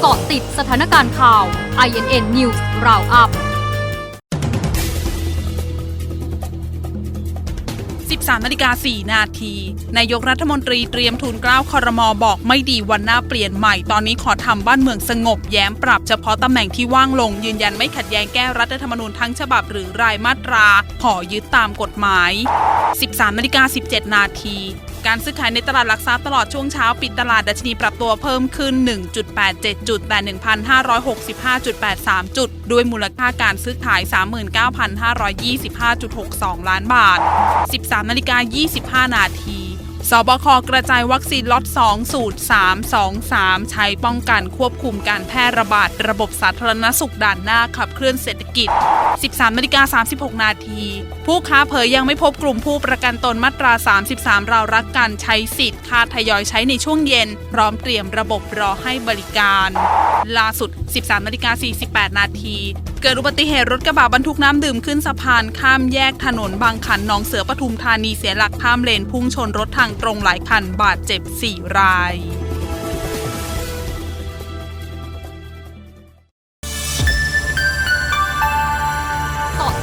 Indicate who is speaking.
Speaker 1: เกาะติดสถานการณ์ข่าว INN News Roundup
Speaker 2: 13นาฬิกา4นาที นายกรัฐมนตรีเตรียมทูลกล้าวคอรมอบอกไม่ดีวันหน้าเปลี่ยนใหม่ ตอนนี้ขอทำบ้านเมืองสงบ แย้มปรับเฉพาะตำแหน่งที่ว่างลง ยืนยันไม่ขัดแย้งแก้รัฐธรรมนูญทั้งฉบับหรือรายมาตรา ขอยึดตามกฎหมาย 13นาฬิกา17นาที การซื้อขายในตลาดหลักทรัพย์ตลอดช่วงเช้าปิดตลาดดัชนีปรับตัวเพิ่มขึ้น 1.87 จุดแต่ 1,565.83 จุด ด้วยมูลค่าการซื้อขาย 39,525.62 ล้านบาท 13นาฬิกา25 นาทีสบคกระจายวัคซีนล็อต 2 สูตร 3 2 3 ใช้ป้องกันควบคุมการแพร่ระบาดระบบสาธารณสุขด่านหน้าขับเคลื่อนเศรษฐกิจ 13นาฬิกา36 นาที ผู้ค้าเผยยังไม่พบกลุ่มผู้ประกันตนมาตรา 33 เรารักกันใช้สิทธิ์คาดทยอยใช้ในช่วงเย็น พร้อมเตรียมระบบรอให้บริการล่าสุด 13นาฬิกา48 นาทีเกิดอุบัติเหตุรถกระบะบรรทุกน้ำดื่มขึ้นสะพานข้ามแยกถนนบางขันหนองเสือปทุมธานีเสียหลักข้ามเลนพุ่งชนรถทางตรงหลายคันบาดเจ็บ 4 ราย